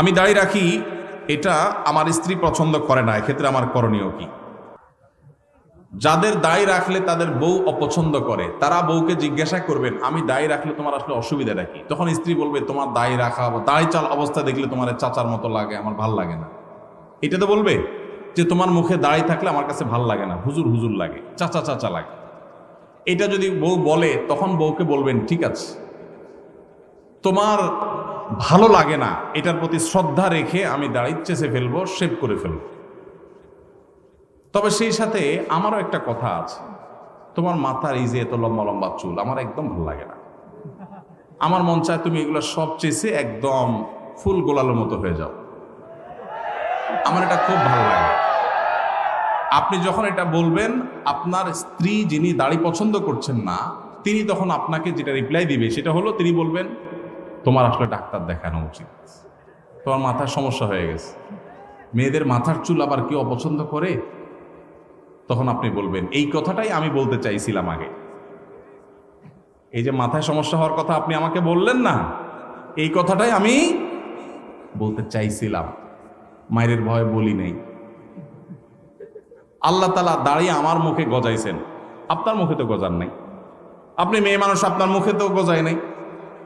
আমি দাড়ি রাখি, এটা আমার স্ত্রী পছন্দ করে না, এক্ষেত্রে আমার করণীয় কি? যাদের দাড়ি রাখলে তাদের বউ অপছন্দ করে, তারা বউকে জিজ্ঞাসা করবেন, আমি দাড়ি রাখলে তোমার আসলে অসুবিধাটা কি? তখন স্ত্রী বলবে, তোমার দায় রাখা বা দাড়ি চাল অবস্থা দেখলে তোমার চাচার মতো লাগে, আমার ভালো লাগে না। এটা তো বলবে যে তোমার মুখে দাড়ি থাকলে আমার কাছে ভালো লাগে না, হুজুর হুজুর লাগে, চাচা চাচা লাগে। এটা যদি বউ বলে, তখন বউকে বলবেন, ঠিক আছে, তোমার ভালো লাগে না, এটার প্রতি শ্রদ্ধা রেখে আমি দাড়ি চেষে ফেলব শেভ করে ফেলব। তবে সেই সাথে আমারও একটা কথা আছে। তোমার মাথার এই যে এত লম্বা লম্বা চুল, আমার একদম ভালো লাগে না। আমার মন চায় তুমি এগুলো সব চেষে একদম ফুল গোলালোর মতো হয়ে যাও। আমার এটা খুব ভালো লাগে। আপনি যখন এটা বলবেন, আপনার স্ত্রী যিনি দাড়ি পছন্দ করছেন না, তিনি তখন আপনাকে যেটা রিপ্লাই দিবে, সেটা হলো তিনি বলবেন তোমার আসলে ডাক্তার দেখানো উচিত। তোমার মাথার সমস্যা হয়ে গেছে। মেয়েদের মাথার চুল আবার কেউ অপছন্দ করে? তখন আপনি বলবেন, এই কথাটাই আমি বলতে চাইছিলাম আগে। এই যে মাথায় সমস্যা হওয়ার কথা আপনি আমাকে বললেন না, এই কথাটাই আমি বলতে চাইছিলাম। মায়ের ভয়ে বলি নেই। আল্লাহ তালা দাঁড়িয়ে আমার মুখে গজাইছেন। আপনার মুখে তো গজার নাই। আপনি মেয়ে মানুষ, আপনার মুখে তো গজায় নাই।